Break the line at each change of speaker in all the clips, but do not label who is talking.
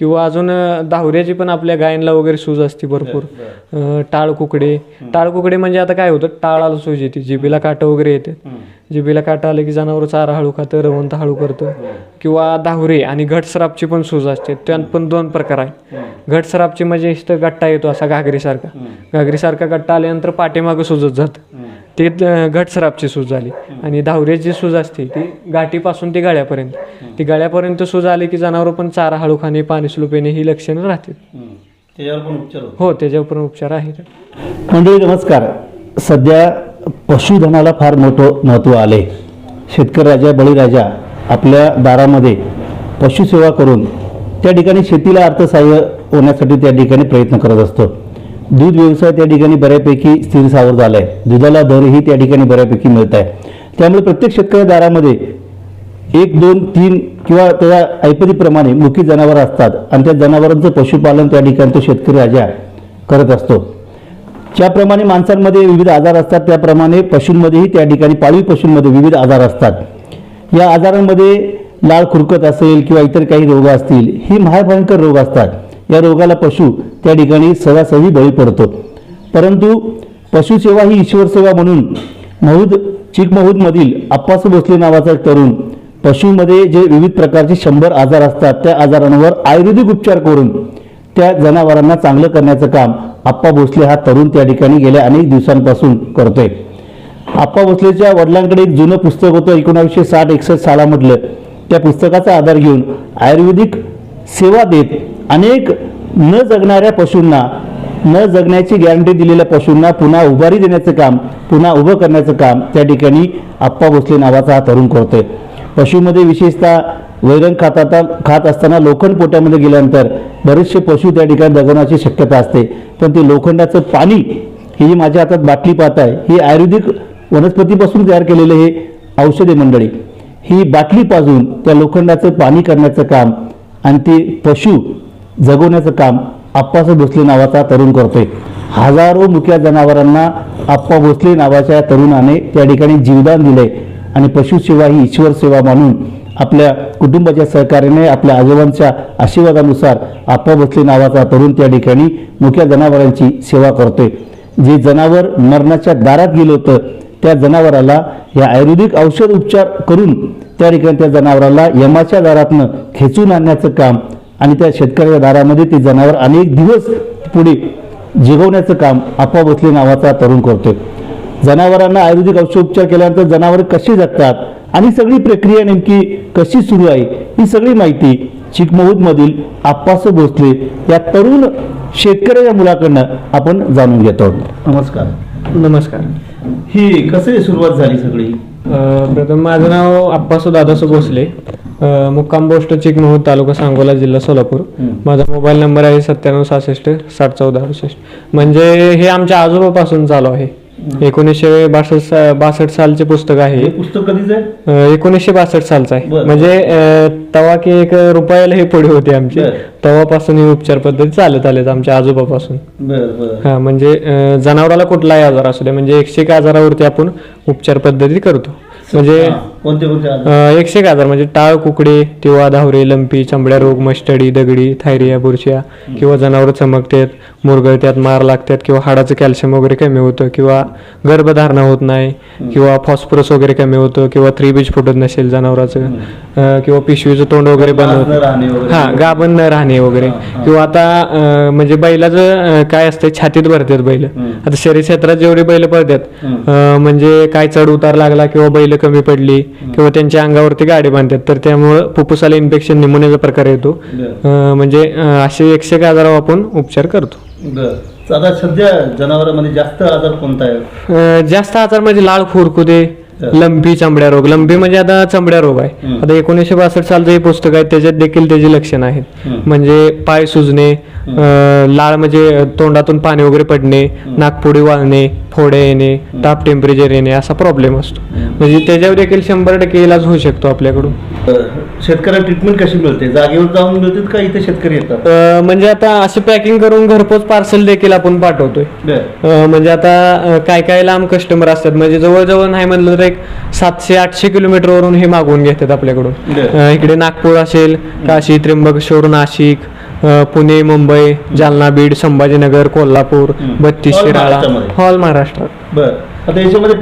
किंवा अजून अ, दाहुऱ्याची पण आपल्या गायनला वगैरे सूज असते भरपूर. अ, टाळ कुकडे टाळ कुकडे म्हणजे आता काय होतं? टाळाला सूज येते. जिबीला काटं वगैरे येते जिबीला काटं आलं की जनावर चारा हळू खातं रवंत हळू करतं. किंवा दाहुरे आणि घटसरापची पण सूज असते. त्यात पण दोन प्रकार आहे घटसरापची म्हणजे इथं गट्टा येतो असा घागरीसारखा घागरीसारखा गट्टा आल्यानंतर पाठीमागं सुजत जातं. ते घटसरापची सूज झाली. आणि दाहुऱ्याची सूज असते ती गाठीपासून ती गळ्यापर्यंत. ती गळ्यापर्यंत सूज आली की जनावर पण चारा हळू खाणे पाणी स्लोप येणे ही लक्षणं राहतील.
त्याच्यावर पण उपचार होतो
हो त्याच्यावर पण उपचार आहेत.
मंडळी नमस्कार. सध्या पशुधनाला फार मोठं महत्त्व आले शेतकरी राजा बळीराजा आपल्या दारामध्ये पशुसेवा करून त्या ठिकाणी शेतीला अर्थसहाय्य होण्यासाठी त्या ठिकाणी प्रयत्न करत असतो. दूध व्यवसाय त्या ठिकाणी बऱ्यापैकी स्थिर सावर झाला आहे दुधाला दरही त्या ठिकाणी बऱ्यापैकी मिळत आहे त्यामुळे प्रत्येक शेतकरी दारामध्ये एक दोन तीन किंवा त्या ऐपतीप्रमाणे मुखी जनावरं असतात आणि त्या जनावरांचं पशुपालन त्या ठिकाणी तो शेतकरी राजा करत असतो. ज्याप्रमाणे माणसांमध्ये विविध आजार असतात त्याप्रमाणे पशूंमध्येही त्या ठिकाणी पाळीव पशूंमध्ये विविध आजार असतात. या आजारांमध्ये लाळ खुरकत असेल किंवा इतर काही रोग असतील ही महाभयंकर रोग असतात. या रोगाला पशु त्या ठिकाणी सहजासहजी बळी पडतो. परंतु पशुसेवा ही ईश्वरसेवा म्हणून महूद चिकमहूदमधील आप्पासू भोसले नावाचा तरुण पशुमध्ये जे विविध प्रकारचे शंभर आजार असतात त्या आजारांवर आयुर्वेदिक उपचार करून त्या जनावरांना चांगलं करण्याचं काम आप्पा भोसले हा तरुण त्या ठिकाणी गेल्या अनेक दिवसांपासून करतोय. आप्पा भोसलेच्या वडिलांकडे एक जुनं पुस्तक होतं एकोणावीसशे साठ एकसष्ट सालामधलं. त्या पुस्तकाचा आधार घेऊन आयुर्वेदिक सेवा देत अनेक न जगणाऱ्या पशूंना न जगण्याची गॅरंटी दिलेल्या पशूंना पुन्हा उभारी देण्याचं काम पुन्हा उभं करण्याचं काम त्या ठिकाणी आप्पा भोसले नावाचा हा तरुण करतोय. पशुमध्ये विशेषतः वैरण खात खात असताना लोखंड पोट्यामध्ये गेल्यानंतर बरेचसे पशु त्या ठिकाणी दगवण्याची शक्यता असते. पण ते लोखंडाचं पाणी ही जी माझ्या हातात बाटली पाहत आहे ही आयुर्वेदिक वनस्पतीपासून तयार केलेले हे औषधे मंडळी ही बाटली पाजून त्या लोखंडाचं पाणी करण्याचं काम आणि ते पशु जगवण्याचं काम आप्पास भोसले नावाचा तरुण करतोय. हजारो मुक्या जनावरांना आप्पा भोसले नावाच्या तरुणाने त्या ठिकाणी जीवदान दिलंय. आणि पशुसेवा ही ईश्वर सेवा मानून आपल्या कुटुंबाच्या सहकार्याने आपल्या आजोबांच्या आशीर्वादानुसार आप्पा भोसले नावाचा तरुण त्या ठिकाणी मुक्या जनावरांची सेवा करतोय. जे जनावर मरणाच्या दारात गेलं होतं त्या जनावराला या आयुर्वेदिक औषध उपचार करून त्या ठिकाणी त्या जनावराला यमाच्या दारातनं खेचून आणण्याचं काम आणि त्या शेतकऱ्याच्या दारामध्ये ते जनावर अनेक दिवस पुढे जिगवण्याचं काम आप्पा भोसले नावाचा तरुण करतोय. जनावरांना आयुर्वेदिक औषधोपचार केल्यानंतर जनावर कशी जगतात आणि सगळी प्रक्रिया नेमकी कशी सुरू आहे ही सगळी माहिती चिकमहूदमधील आप्पास भोसले या तरुण शेतकऱ्याच्या मुलाकडनं आपण जाणून घेतो नमस्कार.
नमस्कार.
ही कसे सुरुवात झाली सगळी?
प्रथम माझं नाव आप्पासू दादासू भोसले. मुक्काम पोस्ट चिकमहूद तालुका सांगोला जिल्हा सोलापूर. माझा मोबाईल नंबर आहे सत्त्याण्णव सहासष्ट साठ चौदा अडुसष्ट म्हणजे हे आमच्या आजोबापासून चालू आहे. एकोणीसशे बासष्ट बासष्ट सालचे पुस्तक आहे.
पुस्तक कधीच
एकोणीसशे बासष्ट सालचं आहे. म्हणजे तवा की एक रुपयाला हे पुढे होते आमचे.
बरं.
तेव्हापासून ही उपचार पद्धती चालत आलेत आमच्या आजोबापासून. हा म्हणजे जनावराला कुठलाही आजार असू दे म्हणजे एकशे एक आजारावरती आपण उपचार पद्धती करतो. म्हणजे एकशे एक आजार म्हणजे टाळ कुकडे किंवा धावरे लंपी चमड्या रोग मस्टडी दगडी थायरिया बुरशिया किंवा जनावर चमकतात मुरगळत्यात मार लागतात किंवा हाडाचं कॅल्शियम वगैरे कमी होतं किंवा गर्भधारणा होत नाही किंवा फॉस्फरस वगैरे कमी होतं किंवा थ्री बीज फुटत नसेल जनावराचं किंवा पिशवीचं तोंड वगैरे बंद होतं.
वगैरे.
हा गाभण न राहणे वगैरे. किंवा आता म्हणजे बैलाचं काय असतंय छातीत भरतात बैल. आता शरीर क्षेत्रात जेवढे बैल पडतात म्हणजे काय चढ उतार लागला किंवा बैल कमी पडली किंवा त्यांच्या अंगावरती गाडी बांधतात तर त्यामुळं फुफ्फुसाला इन्फेक्शन निमोनियाचा प्रकार येतो. अं, म्हणजे अं, असे एकशे एक आजारावर आपण उपचार करतो.
बर. आता सध्या जनावरांमध्ये जास्त आजार कोणता आहे?
अं, जास्त आजार म्हणजे लाळ खुरकुदे लंबी चमड्या रोग. लंबी म्हणजे आता चमड्या रोग आहे. आता एकोणीसशे बासष्ट सालचं हे पुस्तक आहे त्याच्यात देखील त्याची लक्षणं आहेत. म्हणजे पाय सुजणे लाळ म्हणजे तोंडातून पाणी वगैरे पडणे नाकपुडी वाळणे फोडे येणे ताप टेम्परेचर येणे असा प्रॉब्लेम असतो. म्हणजे त्याच्यावर देखील शंभर टक्के इलाज होऊ शकतो आपल्याकडून.
शेतकऱ्याला ट्रीटमेंट कशी मिळते? जागेवर जाऊन का? इथे शेतकरी येतात.
अं, म्हणजे आता असे पॅकिंग करून घरपोच पार्सल देखील आपण पाठवतोय.
बर.
अं, म्हणजे आता अं, काय काय लांब कस्टमर असतात. म्हणजे जवळजवळ नाही म्हणलं तर एक सातशे आठशे किलोमीटरवरून हे मागवून घेतात आपल्याकडून.
बरं.
अं, इकडे नागपूर असेल काशी त्र्यंबकेश्वर नाशिक अ, पुणे मुंबई जालना बीड संभाजीनगर कोल्हापूर बत्तीस
All
शिराळा.
महाराष्ट्रामध्ये?
ऑल महाराष्ट्रात.
बर. आता याच्यामध्ये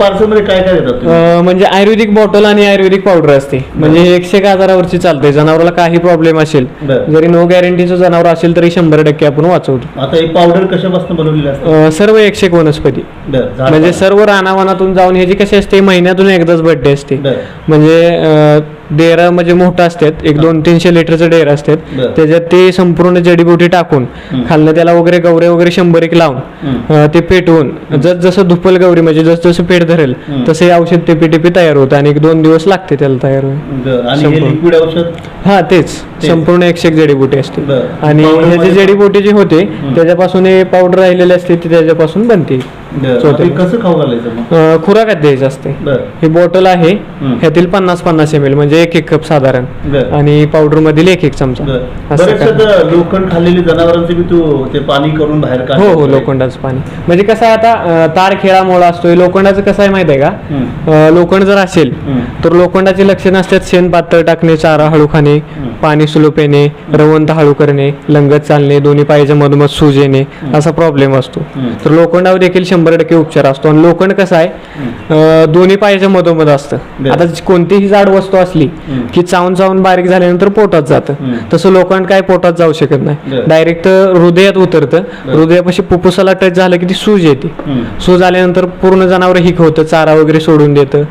काय काय देतात तुम्ही?
अ, म्हणजे आयुर्वेदिक बॉटल आणि आयुर्वेदिक पावडर असते. म्हणजे एकशे एक आजारावरची चालते. जनावराला काही प्रॉब्लेम असेल
बरं.
जरी नो गॅरंटीचं जनावर असेल तरी शंभर टक्के आपण वाचवतो.
आता ही पावडर कशापासून बनवलेली असते
अ, सर्व एकशे एक वनस्पती.
बर झाड
म्हणजे सर्व रानावानातून जाऊन ह्याची कशी असते? महिन्यातून एकदाच बर्थडे असते.
बर.
म्हणजे अ, डेरा म्हणजे मोठा असतात एक दोन तीनशे लिटरचं डेरा असतात
बरं.
त्याच्यात ते संपूर्ण जडीबुटी टाकून खालनं त्याला वगैरे गवरे वगैरे शंभर एक लावून. अ, ते पेटवून जस जसं धुपल गौरी म्हणजे जस जसं पेट धरेल. तसे हे औषध टिपी टिपी तयार होतं आणि एक दोन दिवस लागते त्याला तयार
बर आणि हे
संपूर्ण.
लिक्विड औषध
हा तेच
तेच.
संपूर्ण एकशे एक जडीबुटी असते
बरं.
आणि
Powder
ह्याची
मध्ये-
जडीबुटी जी होते त्याच्यापासून हे पावडर राहिलेली असते ती त्याच्यापासून बनते
बर.
चौथ्या.
आता कसं खाऊ घालायचं मग?
अ, खुराकात द्यायचं असते.
बर.
ही बॉटल आहे
हम्म.
ह्यातील पन्नास पन्नास एम एल म्हणजे एक एक कप साधारण.
बर.
आणि पावडर मधील एक एक चमचा. असं काय?
लोखंड खाल्लेली जनावरांचे बी तू ते पाणी करून बाहेर काढ
हो हो लोखंडाचं पाणी. म्हणजे कसं आहे आता अ, तार खेळामुळे असतोय. लोखंडाचं कसं आहे माहिती आहे का?
हम्म.
अ, लोखंड जर असेल
हम्म.
तर लोखंडाची लक्षणं असतात शेण पातळ टाकणे चारा हळू खाणे पाणी सुलू पेणे रवंत हळू करणे लंगत चालणे दोन्ही पायाच्या मधोमध सूज येणे असा प्रॉब्लेम असतो. तर लोखंडावर देखील शंभर टक्के उपचार असतो आणि लोखंड कसं आहे दोन्ही पायाच्या मधोमध असतं. आता कोणतीही जाड वस्तू असली. की चावून चावून बारीक झाल्यानंतर पोटात जातं. तसं लोखंड काय पोटात जाऊ शकत नाही. डायरेक्ट हृदयात उतरतं हृदयापाशी फुफ्फुसाला टच झालं की ती सूज येते. सूज आल्यानंतर पूर्ण जनावर हिक होतं चारा वगैरे सोडून देतं.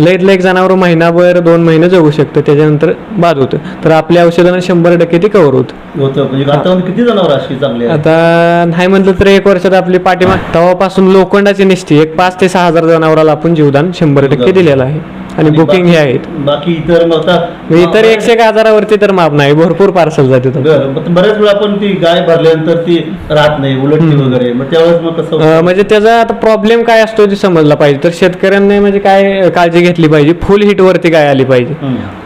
लईत लईक जनावर महिनाभर दोन महिने जगू शकतं त्याच्यानंतर बाद होतं तर आपल्या औषधानं शंभर टक्के ते कव्हर होतं.
होतं म्हणजे आता किती जनावर अशी चांगली आहेत?
आता नाही म्हटलं तर एक वर्षात आपली पाठीमाग तेव्हापासून लोखंडाची निसती एक पाच ते सहा हजार जनावराला आपण जीवदान शंभर टक्के दिलेलं आहे. आणि बुकिंग हे आहेत.
बाकी इतर मग आता
इतर एकशे एक आजारावरती तर माप नाही भरपूर पार्सल जाते
बऱ्याच वेळा आपण ती गाय भरल्यानंतर ती राहत नाही उलटती वगैरे. मग त्यावेळेस मग कसं
म्हणजे त्याचा आता प्रॉब्लेम काय असतो ते समजला पाहिजे. तर शेतकऱ्यांनी म्हणजे काय काळजी घेतली पाहिजे. फुल हिट वरती गाय आली पाहिजे.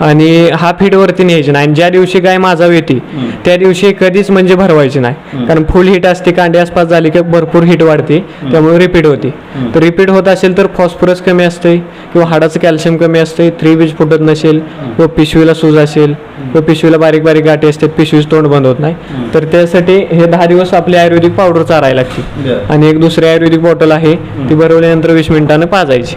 आणि हाफ हिट वरती न्यायची नाही. आणि ज्या दिवशी गाय माझा येते. त्या दिवशी कधीच म्हणजे भरवायची नाही. कारण फुल हिट असते कांडी आसपास झाली की भरपूर हिट वाढते. त्यामुळे रिपीट होते. तर रिपीट होत असेल तर फॉस्फरस कमी असते किंवा हाडाचं कॅल्शियम कमी असते थ्री बीज फुटत नसेल किंवा पिशवीला सूज असेल किंवा पिशवीला बारीक बारीक गाठी असतात पिशवीच तोंड बंद होत नाही. तर त्यासाठी हे दहा दिवस आपली आयुर्वेदिक पावडर चारायला लागते. आणि एक दुसरी आयुर्वेदिक बॉटल आहे ती भरवल्यानंतर वीस मिनिटानं पाजायची.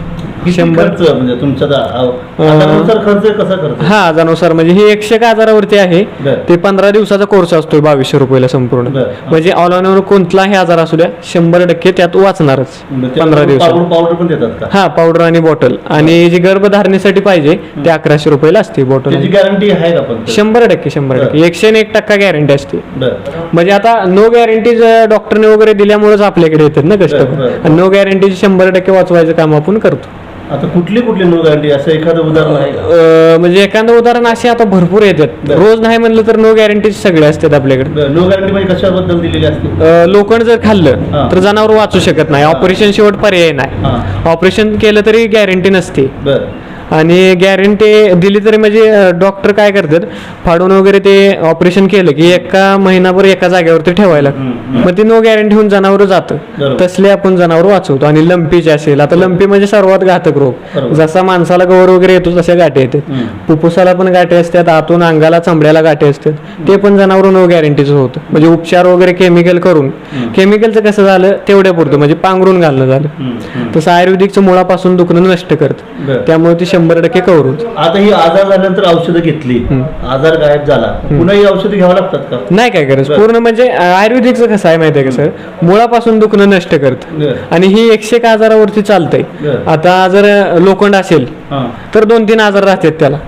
शंभर.
खर्च म्हणजे तुमच्या दा- आजारानुसार खर्च कसा खर्च
हा आजारानुसार म्हणजे ही एकशे एक आजारावरती आहे.
बरं.
ते पंधरा दिवसाचा कोर्स असतोय बावीसशे रुपयाला संपूर्ण.
बरं.
म्हणजे ऑल ओव्हर कोणताही आजार असू द्या शंभर टक्के त्यात वाचणारच.
म्हणजे
पंधरा
त्याला
दिवसात.
पावडर पावडर पण देतात का?
हा पावडर आणि बॉटल आणि जी गर्भधारणेसाठी पाहिजे ते अकराशे रुपयाला असते बॉटल
त्याची गॅरंटी आहे का पण?
शंभर टक्के शंभर टक्के. एकशे आणि एक टक्का गॅरंटी असते.
बरं.
म्हणजे आता नो गॅरंटीज डॉक्टरने वगैरे दिल्यामुळेच आपल्याकडे येतात ना कस्टमर
बरं.
आणि नो गॅरंटीची शंभर टक्के वाचवायचं काम आपण करतो.
आता कुठली कुठली नो गॅरंटी असं एखादं उदाहरण आहे का?
अं, म्हणजे एखादं उदाहरण असे आता भरपूर येतात.
बरं.
रोज नाही म्हणलं तर नो गॅरंटीज सगळे असतात आपल्याकडे.
नो गॅरंटी म्हणजे कशाबद्दल दिलेली असते?
अं, लोखंड जर खाल्लं. तर जनावर वाचू शकत नाही. ऑपरेशन शेवट पर्याय नाही.
हा.
ऑपरेशन केलं तरी गॅरंटी नसते.
बर.
आणि गॅरंटी दिली तरी म्हणजे डॉक्टर काय करतात फाडून वगैरे ते ऑपरेशन केलं की एका महिनाभर एका जागेवरती ठेवायला. मग ते नो गॅरंटी होऊन जनावर जातं. तसले आपण जनावर वाचवतो आणि लंपीचे असेल आता लंपी म्हणजे सर्वात घातक रोग. जसा माणसाला गवर वगैरे येतो तशा गाठी येतात. फुफ्फुसाला पण गाठी असतात आतून अंगाला चमड्याला गाठी असतात. ते पण जनावर नो गॅरंटीचं होतं. म्हणजे उपचार वगैरे केमिकल करून. केमिकलचं कसं झालं तेवढ्या पुरतं. म्हणजे पांघरून घालणं झालं. तसं आयुर्वेदिकचं मुळापासून दुखणं नष्ट करतं. त्यामुळे ती शंभर टक्के कव्हर
आता ही आजार झाल्यानंतर औषधं घेतली. आजार गायब झाला. पुन्हा ही औषधं घ्यावं लागतात का?
नाही काय गरज. पूर्ण म्हणजे आयुर्वेदिकचं कसं आहे माहिती आहे का सर? मुळापासून दुखणं नष्ट करतं. आणि ही एकशे एक आजारावरती चालतंय. आता जर लोखंड असेल तर दोन तीन आजार राहतात त्याला.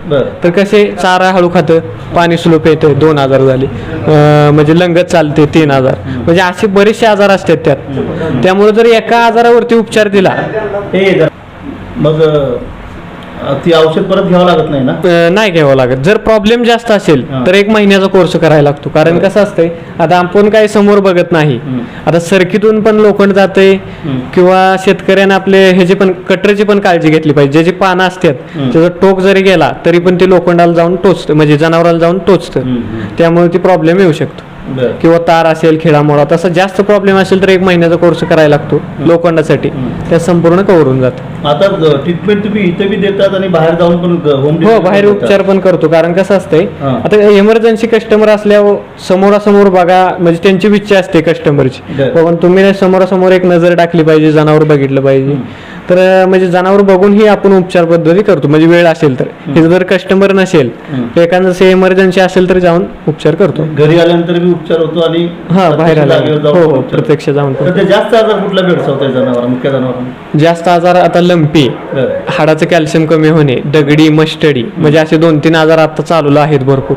तर कसे चारा हळू खातं पाणी स्लोप येतं दोन आजार झाले. म्हणजे लंगत चालते तीन आजार. म्हणजे असे बरेचसे आजार असतात त्यात. त्यामुळे जर एका आजारावरती उपचार दिला
हे मग ती औषध परत घ्यावं लागत नाही ना
अं, नाही घ्यावं लागत जर प्रॉब्लेम जास्त असेल
हा.
तर एक महिन्याचा कोर्स करायला लागतो कारण कसं असतंय आता आपण काही समोर बघत नाही
हम्म.
आता सर्कीतून पण लोखंड जाते
हम्म.
किंवा शेतकऱ्याने आपले ह्याची पण कटरची पण काळजी घेतली पाहिजे ज्याची पानं असतात
हम्म.
त्याचा टोक जरी गेला तरी पण ते लोखंडाला जाऊन टोचतं म्हणजे जनावराला जाऊन टोचतं
हम्म, हम्म.
त्यामुळे ती प्रॉब्लेम येऊ शकतो किंवा तार असेल खिळामोडा तसा जास्त प्रॉब्लेम असेल तर एक महिन्याचा कोर्स करायला लागतो लोखंडासाठी. त्या संपूर्ण कव्हर होऊन जातं.
आता ट्रीटमेंट तुम्ही इथे बी देतात आणि बाहेर जाऊन पण
हो बाहेर उपचार पण करतो. कारण कसं असतंय. आता इमर्जन्सी कस्टमर असल्यावर समोरासमोर बघा म्हणजे त्यांची इच्छा असते कस्टमरची. बाबा तुम्ही समोरासमोर एक नजर टाकली पाहिजे जनावर बघितलं पाहिजे. तर म्हणजे जनावर बघून ही आपण उपचार पद्धती करतो. म्हणजे वेळ असेल तर. हे जर कस्टमर नसेल. एखादं से इमर्जन्सी असेल तर जाऊन उपचार करतो.
घरी आल्यानंतर बी उपचार होतो आणि
हा बाहेर आला हो हो प्रत्यक्ष जाऊन
जास्त आजार कुठला जनावर मुख्य जनावर?
जास्त आजार आता लंपी हाडाचं कॅल्शियम कमी होणे दगडी मस्टडी म्हणजे असे दोन तीन आजार आता चालू आहेत भरपूर.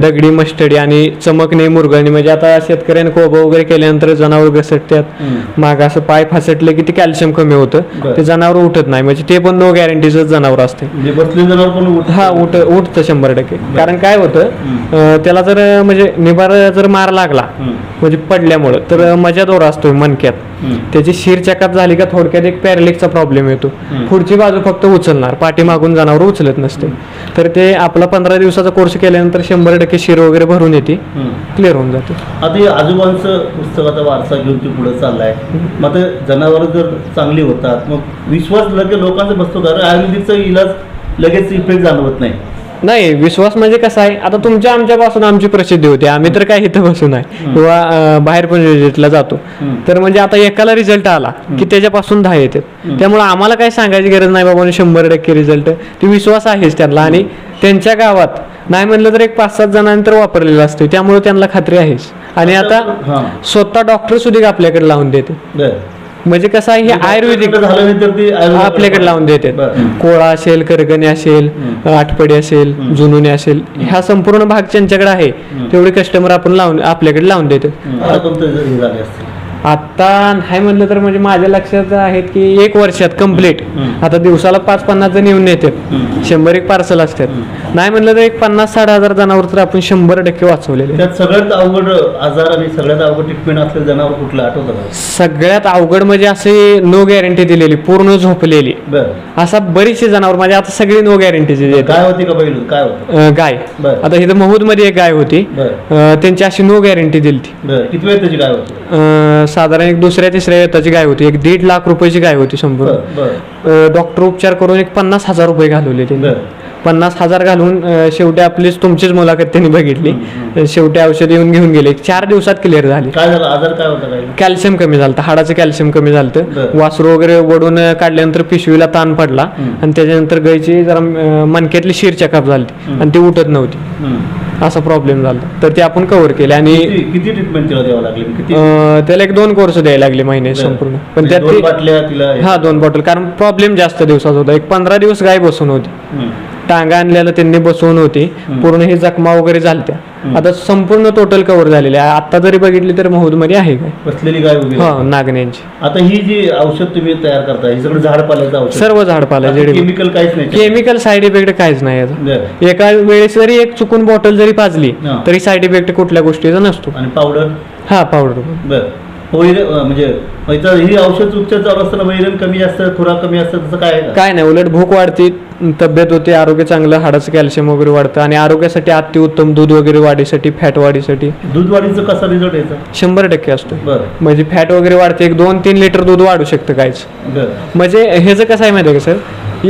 दगडी मस्टडी आणि चमकणे मुरगळणे म्हणजे आता शेतकऱ्याने कोबा वगैरे केल्यानंतर जनावर घसटतात माग असं पाय फासटले की ते कॅल्शियम कमी होतं. जनावर उठत नाही. म्हणजे ते पण नो गॅरंटीच जनावर असते
म्हणजे बसले जनावर पण उठ-
हा उठ उठतं शंभर टक्के. कारण काय होतं अं, त्याला जर म्हणजे निबार जर मार लागला
हम्म.
म्हणजे पडल्यामुळं तर मजा दोर असतो मणक्यात
हम्म.
त्याची शिर चकाप झाली का थोडक्यात एक पॅरलिकचा प्रॉब्लेम येतो. पुढची बाजू फक्त उचलणार. पाठीमागून जनावर उचलत नसते. तर ते आपला पंधरा दिवसाचा कोर्स केल्यानंतर शंभर टक्के शिर वगैरे भरून येते. क्लिअर होऊन जाते.
आता हे आजोबांचं पुस्तकाचा वारसा घेऊन ते पुढे चाललाय. मग आता जनावर जर चांगली होतात मग विश्वास लगेच लोकांचा बसतो. कारण आयुर्वेदिकचा इलाज लगेच इफेक्ट जाणवत नाही.
नाही विश्वास म्हणजे कसा आहे? आता तुमच्या आमच्यापासून आमची प्रसिद्धी होती. आम्ही तर काय इथं बसून आहे. किंवा बाहेर पण विजिटला जातो. तर म्हणजे आता एकाला रिझल्ट आला की त्याच्यापासून दहा येतात. त्यामुळे आम्हाला काही सांगायची गरज नाही बाबा शंभर टक्के रिझल्ट ती विश्वास आहेच त्यांना. आणि त्यांच्या गावात नाही म्हणलं तर एक पाच सात जणांतर वापरलेला असतो त्यामुळे त्यांना खात्री आहेच. आणि आता स्वतः डॉक्टर सुद्धा आपल्याकडे लावून देते. म्हणजे कसं आहे हे आयुर्वेदिक
ते आयुर्वेदिक-
आपल्याकडे लावून
बरं.
कोळा असेल करगणे असेल आठपडी असेल जुनुने असेल ह्या संपूर्ण भाग ज्यांच्याकडे आहे तेवढे कस्टमर आपण लावून आपल्याकडे लावून देतात.
आता
नाही म्हणलं तर म्हणजे माझ्या लक्षात आहेत की एक वर्षात कंप्लीट आता दिवसाला पाच पन्नास जण येऊन येतात. शंभर एक पार्सल असतात. नाही म्हणलं तर एक पन्नास साठ हजार जणांवर तर आपण शंभर टक्के वाचवलेले
त्यात सगळ्यात अवघड आजार आणि सगळ्यात अवघड ट्रीटमेंट असलेलं जनावर कुठलं? आठवतं का?
सगळ्यात अवघड म्हणजे असे नो गॅरंटी दिलेली पूर्ण झोपलेली.
बरं.
असा बरीचशी जनावर म्हणजे आता सगळी नो गॅरंटीची देतात.
काय होती का बैल? काय होतं?
गाय.
बरं.
आता इथं महूदमध्ये एक गाय होती.
बरं.
अं, त्यांची अशी नो गॅरंटी दिली
बरं. किती वेळ त्याची काय होती?
साधारण एक दुसऱ्या तिसऱ्या येताची गाय होती. एक दीड लाख रुपयाची गाय होती अं, डॉक्टर उपचार करून एक पन्नास हजार रुपये घालवले त्यांनी. पन्नास हजार घालून शेवटी आपलीच तुमचीच मुलाखत त्यांनी बघितली. शेवटी औषध येऊन घेऊन गेले. चार दिवसात क्लिअर झाली.
काय झालं? आजार काय होता काय
कॅल्शियम कमी झालं हाडाचं कॅल्शियम कमी झालं. वासरू वगैरे वडून काढल्यानंतर पिशवीला ताण पडला. आणि त्याच्यानंतर गायची जरा अं, मणक्यातली शिर चकाप झाली. आणि ती उठत नव्हती. असा प्रॉब्लेम झाला तर ते आपण कव्हर केले. आणि
किती ट्रीटमेंट तिला द्यावं लागली? किती?
अं, त्याला एक दोन कोर्स द्यायला लागले महिने संपूर्ण. पण
म्हणजे
त्यात हा दोन बॉटल कारण प्रॉब्लेम जास्त दिवसात होता. एक पंधरा दिवस गाय बसून होती. टांगा आणलेला त्यांनी बसवून होती. पूर्ण हे जखमा वगैरे झालत्या. आता संपूर्ण टोटल कव्हर झालेले आहे. आता जरी बघितली तर महूदमध्ये आहे काय?
बसलेली गाय.
हा नागण्यांची.
आता ही जी औषध तुम्ही तयार करता हे सगळं झाड पाल्याचं औषध.
सर्व झाडपाला जेडी
केमिकल काहीच नाही
केमिकल साईड इफेक्ट काहीच नाही याचा
बरं.
एका वेळेस जरी एक चुकून बॉटल जरी पाजली
हा.
तरी साईड इफेक्ट कुठल्या गोष्टीचा नसतो.
आणि पावडर
हा पावडर
बर. वैर म्हणजे ही औषध उपचार चालू असताना वैरण कमी जास्त खुराक कमी असतं तसं काय आहे का?
काय नाही उलट भूक वाढते तब्येत होते आरोग्य चांगलं हाडाचं कॅल्शियम वगैरे वाढतं आणि आरोग्यासाठी अतिउत्तम दूध वगैरे वाढीसाठी फॅट वाढीसाठी.
दूध वाढीचा कसा रिझल्ट यायचा?
शंभर टक्के असतो.
बर.
म्हणजे फॅट वगैरे वाढते एक दोन तीन लिटर दूध वाढू शकतं काहीच.
बर.
म्हणजे हे जर कसं आहे माहिती आहे का सर?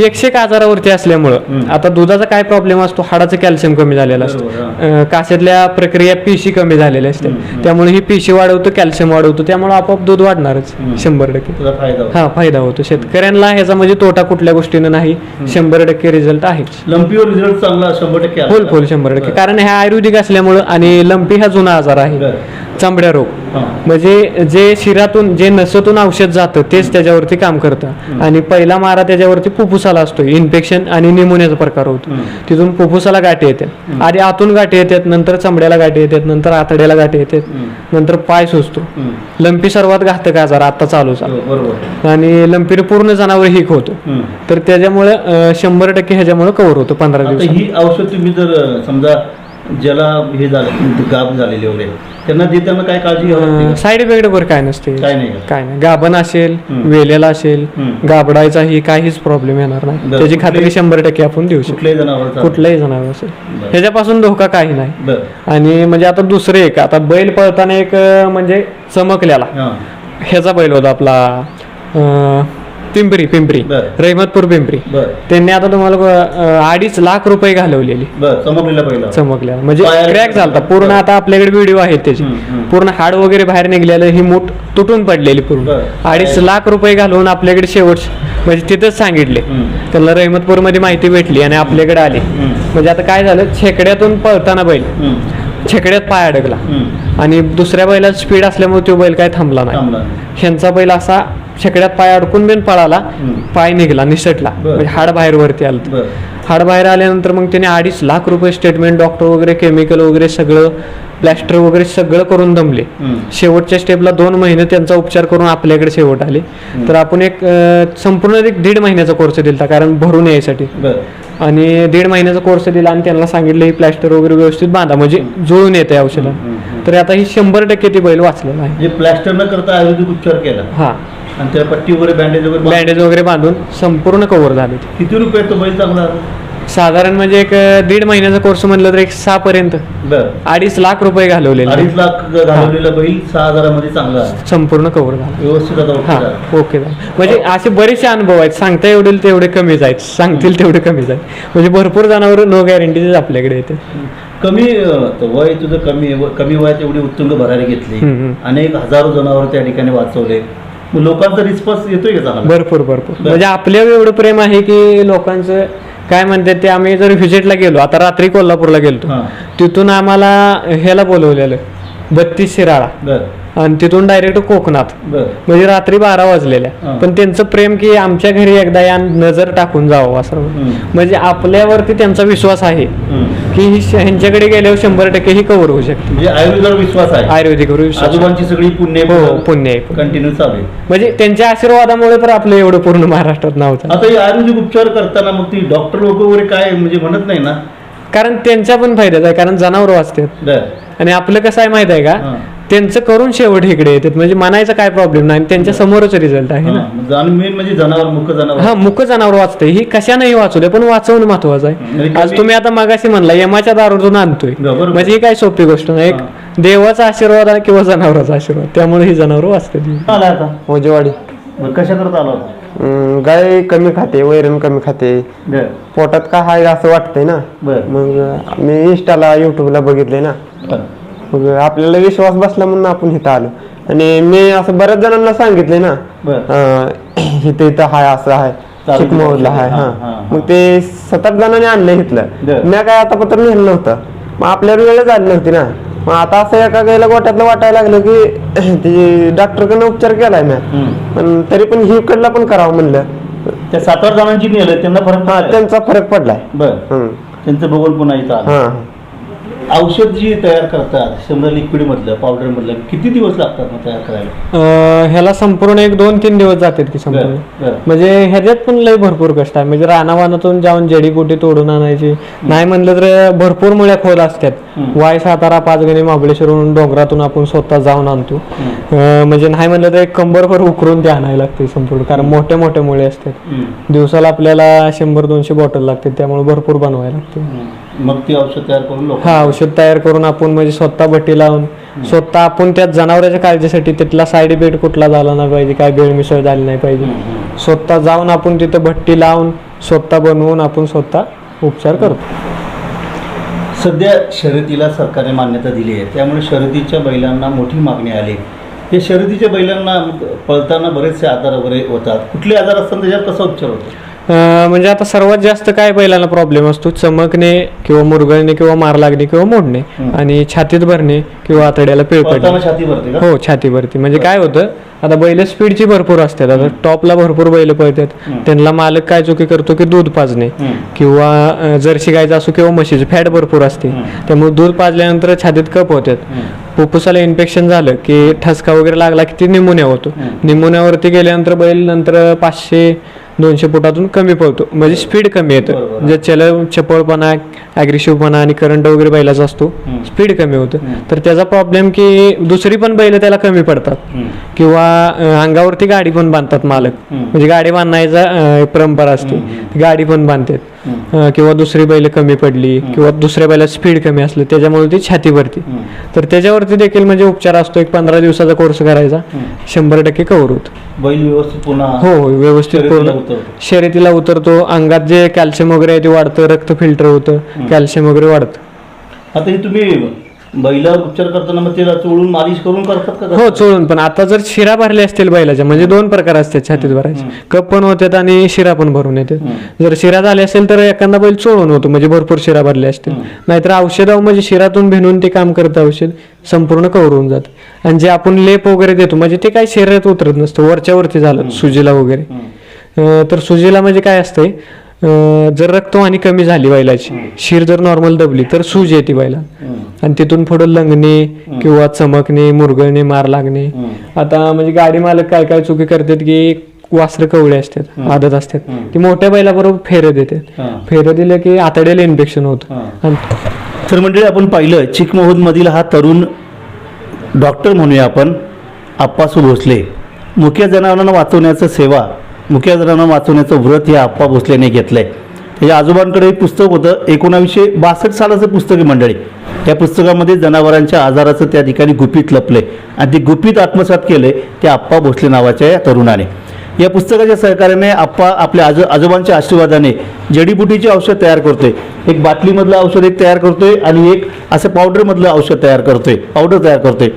एकशे एक आजारावरती असल्यामुळं. आता दुधाचा काय प्रॉब्लेम असतो? हाडाचं कॅल्शियम कमी झालेलं असतं. कासेतल्या प्रक्रिया पेशी कमी झालेल्या असते त्यामुळे ही पेशी वाढवतो कॅल्शियम वाढवतो त्यामुळे आपोआप दूध वाढणारच. शंभर टक्के. हा फायदा होतो. शेतकऱ्यांना ह्याचा म्हणजे तोटा कुठल्या गोष्टीनं नाही. शंभर टक्के रिझल्ट
लंपीवर रिझल्ट चांगला शंभर टक्के
फुल? फुल शंभर टक्के. कारण हे आयुर्वेदिक असल्यामुळं आणि लंपी हा जुना आजार आहे. चांबड्या रोग. म्हणजे जे शिरातून जे नसातून औषध जातं तेच त्याच्यावरती काम करतं. आणि पहिला मारा त्याच्यावरती फुफ्फुसाला असतो. इन्फेक्शन आणि निमोनियाचा प्रकार होतो. तिथून फुफ्फुसाला गाठी येतात आधी आतून गाठी येतात नंतर चमड्याला गाठी येतात नंतर आतड्याला गाठी येतात. नंतर पाय सुचतो. लंपी सर्वात घातक आजार आता चालूचा
हो,
आणि लंपीने पूर्ण जनावर हिक होतो. तर त्याच्यामुळे शंभर टक्के ह्याच्यामुळे कव्हर होतो पंधरा
आता
दिवसात.
ही औषध तुम्ही जर समजा ज्याला हे झालं गाब झालेले वगैरे त्यांना देताना काय काळजी घ्यावी लागते का?
साईड इफेक्ट वगैरे काय नसते
काय नाही का?
काय नाही गाभण असेल
हम्म.
वेलेला असेल
हम्म.
गाबडायचाही काहीच प्रॉब्लेम येणार नाही
बरं.
त्याची खात्री शंभर टक्के आपण देऊ शकतो
कुठल्याही जनावर
कुठलंही जनावर असेल
बरं.
ह्याच्यापासून धोका काही नाही
बर
आणि म्हणजे आता दुसरं एक आता बैल पळताना एक अं, म्हणजे चमकलेला
हां
ह्याचा बैल होता आपला अं, पिंपरी पिंपरी.
बरं.
रहिमतपूर पिंपरी.
बर.
त्यांनी आता तुम्हाला अं, अडीच लाख रुपये घालवलेले.
बर चमकलेला पहिला.
चमकल्या म्हणजे
पायाला-
क्रॅक झालता. पूर्ण आता आपल्याकडे व्हिडिओ आहेत त्याचे.
हम्म, हम्म.
पूर्ण हाड वगैरे बाहेर निघलेलं ही मूठ तुटून पडलेली पूर्ण.
बरं.
अडीच लाख रुपये घालवून आपल्याकडे शेवट म्हणजे तिथंच सांगितले.
हम्म.
त्याला रहिमतपूरमध्ये माहिती भेटली आणि आपल्याकडे आली.
हम्म.
म्हणजे आता काय झालं? छेकड्यातून पळताना बैल.
हम्म.
छेकड्यात पाय अडकला. आणि दुसऱ्या बैलात स्पीड असल्यामुळे तो बैल काय थांबला नाही. ह्यांचा बैल असा छेकड्यात पाय अडकून बिन पळाला. पाय निघला निसटला. म्हणजे हाड बाहेर वरती आलं हाड बाहेर आल्यानंतर मग त्याने अडीच लाख रुपये स्टेटमेंट डॉक्टर वगैरे केमिकल वगैरे सगळं प्लॅस्टर वगैरे सगळं करून दमले. शेवटच्या स्टेपला दोन महिने त्यांचा उपचार करून आपल्याकडे शेवट आले. तर आपण एक संपूर्ण एक दीड महिन्याचा कोर्स दिला कारण भरून यायसाठी. आणि दीड महिन्याचा कोर्स दिला आणि त्यांना सांगितलं ही प्लॅस्टर वगैरे व्यवस्थित बांधा म्हणजे जुळून येते औषधं. तर आता ही शंभर टक्के ती बैल वाचलेला आहे.
प्लॅस्टर न करता आयुर्वेदिक उपचार केला.
हा.
आणि त्याला पट्टी वगैरे बँडेज वगैरे बांधून-
बँडेज वगैरे बांधून संपूर्ण कव्हर झाले.
किती रुपये तो बैल चांगला?
साधारण म्हणजे एक दीड महिन्याचा कोर्स म्हणलं तर एक सहा पर्यंत. अडीच लाख रुपये घालवलेले
अडीच लाख घालवलेला बैल सहा हजारामध्ये चांगला
संपूर्ण कव्हर झाला
व्यवस्थित.
ओके म्हणजे असे बरेचसे अनुभव आहेत. सांगता येतील तेवढे कमीच आहेत. सांगतील तेवढे कमीच आहेत. म्हणजे भरपूर जनावर नो गॅरंटीचे आपल्याकडे येते.
कमी वय तुझं कमी कमी वयात एवढी उत्तुंग भरारी घेतली. अनेक हजारो जनावर त्या ठिकाणी वाचवले. मग लोकांचा रिस्पॉन्स येतोय का चांगला?
भरपूर भरपूर. म्हणजे आपल्यावर एवढं प्रेम आहे की लोकांचं काय म्हणतात ते आम्ही जर व्हिजिटला गेलो आता रात्री कोल्हापूरला गेलो
हा.
तिथून आम्हाला ह्याला बोलवलेलं बत्तीस शिराळा.
बर.
आणि तिथून डायरेक्ट कोकणात. म्हणजे रात्री बारा वाजलेल्या. पण त्यांचं प्रेम की आमच्या घरी एकदा या नजर टाकून जावं असं. म्हणजे आपल्यावरती त्यांचा विश्वास आहे. की ही ह्यांच्याकडे गेल्यावर शंभर टक्के ही कव्हर होऊ शकते.
म्हणजे आयुर्वेदावर विश्वास आहे.
आयुर्वेदिकवर विश्वास
सगळी पुण्य
हो पुण्य आहे
कंटिन्यू चालू आहे.
म्हणजे त्यांच्या आशीर्वादामुळे तर आपलं एवढं पूर्ण महाराष्ट्रात नाव.
आता आयुर्वेदिक उपचार करताना मग ती डॉक्टर लोक वगैरे काय म्हणजे म्हणत नाही ना?
कारण त्यांच्या पण फायद्याच आहे कारण जनावर वाचतात.
बर.
आणि आपलं कसं आहे माहीत आहे का. त्यांचं करून शेवट इकडे येतात. म्हणजे म्हणायचा काय प्रॉब्लेम नाही आणि त्यांच्या समोरच रिझल्ट आहे ना?
मेन म्हणजे जनावर मुख जनावर.
हा मुक जनावर वाचतंय. ही कशानेही वाचू दे पण वाचवणं महत्वाचं
म्हणजे
आहे आज तुम्ही आता मागाशी म्हणला यमाच्या दारूतून आणतोय. म्हणजे ही काय सोपी गोष्ट नाही. एक देवाचा आशीर्वाद आहे किंवा जनावराचा आशीर्वाद. त्यामुळे ही जनावर
आता?
मोजेवाडी
कशा करता आला
अं, गाय कमी खाते वैरण कमी खाते.
बर.
पोटात का हाय असं वाटतंय ना.
बर.
मग मी इंस्टाला युट्यूबला बघितले ना. मग आपल्याला विश्वास बसला म्हणून आपण इथं आलो. आणि मी असं बऱ्याच जणांना सांगितले ना
बर.
अं, इथं इथं हाय असं आहे
चालू
चिकमोहरला हाय
हा,
हा.
हा, हा.
मग ते सात आठ जणांनी आणलं इथलं.
बर.
मी काय आता पत्र नेलं नव्हतं. मग आपल्याला वेळ झाली नव्हती ना. मग आता असं एका गायला गोट्यातलं वाटायला लागलं की ते डॉक्टरकडनं उपचार केलाय मी
हम्म.
पण तरी पण ही कडला पण करावं म्हणलं
त्या सात आठ जणांची नेलं त्यांना फरक
हा? त्यांचा फरक पडलाय
बर
हम्म.
त्यांचं बघून पुन्हा इथं आलं
हा
औषध जी तयार करतात समजा लिक्विड मधलं पावडर मधलं किती दिवस लागतात मग तयार करायला?
अं, ह्याला संपूर्ण एक दोन तीन दिवस जातात की संपूर्ण.
बर
म्हणजे ह्याच्यात पण लय भरपूर कष्ट आहे. म्हणजे रानावानातून जाऊन जडीबुटी तोडून आणायची. नाही म्हणलं तर भरपूर मुळ्या खोल असतात.
हम्म.
वाय सातारा पाचगणी महाबळेश्वरून डोंगरातून आपण स्वतः जाऊन आणतो. अं, म्हणजे नाही म्हणलं तर एक कंबरभर उकरून ते आणायला लागते संपूर्ण. कारण मोठे मोठे मुळे असतात.
हम्म.
दिवसाला आपल्याला शंभर दोनशे बॉटल लागते त्यामुळे भरपूर बनवायला लागते.
हम्म. मग ती औषध तयार करून लोक
हा औषध तयार करून आपण म्हणजे स्वतः बट्टी लावून स्वतः आपण त्या जनावरांच्या काळजीसाठी तिथला साईड इफेक्ट कुठला झाला नाही पाहिजे काय बेळ मिसळ झाली नाही पाहिजे. स्वतः जाऊन आपण तिथं भट्टी लावून स्वतः बनवून आपण स्वतः उपचार करतो.
सध्या शर्यतीला सरकारने मान्यता दिली आहे. त्यामुळे शर्यतीच्या बैलांना मोठी मागणी आली हे शर्यतीच्या बैलांना पळताना बरेचसे आजार वगैरे होतात. कुठले आजार असतात त्याच्यावर कसा उपचार होतो?
म्हणजे आता सर्वात जास्त काय बैलाला प्रॉब्लेम असतो? चमकणे किंवा मुरगळणे किंवा मार लागणे किंवा मोडणे. आणि छातीत भरणे किंवा आतड्याला पिळ पडणे हो छाती भरती. म्हणजे काय होतं? आता बैल स्पीडची भरपूर असतात. आता टॉपला भरपूर बैल पळतात. त्यांना मालक काय चुकी करतो की दूध पाजणे. किंवा जर्सी गायचं असो किंवा म्हशीचं फॅट भरपूर असते. त्यामुळे दूध पाजल्यानंतर छातीत कप होतात.
हम्म.
फुफ्फुसाला इन्फेक्शन झालं की ठसका वगैरे लागला की ती निमोनिया होतो. निमोनियावरती गेल्यानंतर बैल नंतर पाचशे दोनशे फुटातून कमी पळतो म्हणजे स्पीड कमी येतं. म्हणजे चल चपळपणा ॲग्रेसिव्हपणा आणि करंट वगैरे बैलाचा असतो. स्पीड कमी होतं. तर त्याचा प्रॉब्लेम की दुसरी पण बैल त्याला कमी पडतात. किंवा अंगावरती गाडी पण बांधतात मालक. म्हणजे गाडी बांधायचा एक परंपरा असते गाडी पण बांधतात किंवा दुसरी बैल कमी पडली किंवा दुसऱ्या बैला स्पीड कमी असली त्याच्यामुळे ती छाती भरती. तर त्याच्यावरती देखील म्हणजे उपचार असतो एक पंधरा दिवसाचा कोर्स करायचा. शंभर टक्के कव्हर होत.
बैल व्यवस्थित पुन्हा
हो हो व्यवस्थित पूर्ण. शर्यतीला उतरतो अंगात जे कॅल्शियम वगैरे आहे ते वाढतं रक्त फिल्टर होतं कॅल्शियम वगैरे वाढतं.
आता हे तुम्ही बैलावर उपचार करताना मग त्याला चोळून मालिश करून करतात का
हो चोळून. पण आता जर शिरा भरले असतील बैलाच्या म्हणजे दोन प्रकार असतात छातीत भरायचे. कप पण होतात आणि शिरा पण भरून येते जर शिरा झाले असेल तर एखादा बैल चोळून होतो म्हणजे भरपूर शिरा भरले असतील. नाहीतर औषधावर म्हणजे शिरातून भिनून ते काम करतं औषध संपूर्ण कव्हर होऊन जातं. आणि जे आपण लेप वगैरे देतो म्हणजे ते काही शरीरात उतरत नसतं वरच्या वरती झालं सुजीला वगैरे. तर सुजीला म्हणजे काय असतंय जर रक्तवाहिनी कमी झाली बैलाची शिर जर नॉर्मल दबली तर सूज येते बैला आणि तिथून पुढे लंगणे किंवा चमकणे मुरगळणे मार लागणे. आता म्हणजे गाडी मालक काय काय चुकी करतात की वास्त्र कवळे असतात आदत असतात. ती मोठ्या बैलाबरोबर फेरे देतात. फेरे दिले की आतड्याला इन्फेक्शन होतं.
तर मंडळी आपण पाहिलं चिकमोहदमधील हा तरुण डॉक्टर म्हणूया आपण आप्पासू भोसले मुख्य जनावरांना वाचवण्याचं सेवा मुख्य जनावरांना वाचवण्याचं व्रत हे आप्पा भोसलेने घेतलंय. त्याच्या आजोबांकडे पुस्तक होतं. एकोणावीसशे बासष्ट सालाचं पुस्तक आहे मंडळी. त्या पुस्तकामध्ये जनावरांच्या आजाराचं त्या ठिकाणी गुपित लपले आणि ते गुपित आत्मसात केले ते आप्पा भोसले नावाच्या या तरुणाने. या पुस्तकाच्या सहकार्याने आप्पा आपल्या आजो आजोबांच्या आशीर्वादाने जडीबुटीचे औषध तयार करतोय. एक बाटलीमधलं औषध एक तयार करतोय आणि एक असं पावडरमधलं औषध तयार करतोय. पावडर तयार करतोय.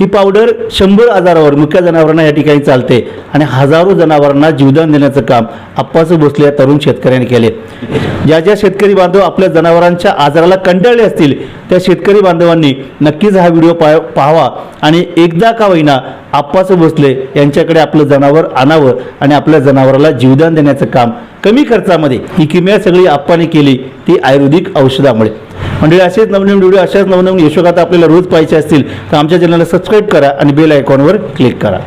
ही पावडर शंभर आजारावर मुख्य जनावरांना या ठिकाणी चालते आणि हजारो जनावरांना जीवदान देण्याचं काम आप्पाचं भोसले या तरुण शेतकऱ्यांनी केले. ज्या ज्या शेतकरी बांधव आपल्या जनावरांच्या आजाराला कंटाळले असतील त्या शेतकरी बांधवांनी नक्कीच हा व्हिडिओ पाह पाहावा आणि एकदा का होईना आप्पाचं भोसले यांच्याकडे आपलं जनावर आणावं आणि आपल्या जनावराला जीवदान देण्याचं काम कमी खर्चामध्ये ही किमया सगळी आप्पाने केली ती आयुर्वेदिक औषधामुळे. म्हणजे असेच नवनवीन व्हिडिओ अशाच नवनवीन यशोगाथा आपल्याला रोज पाहिजे असतील तर आमच्या चॅनलला सबस्क्राईब करा आणि बेल आयकॉनवर क्लिक करा.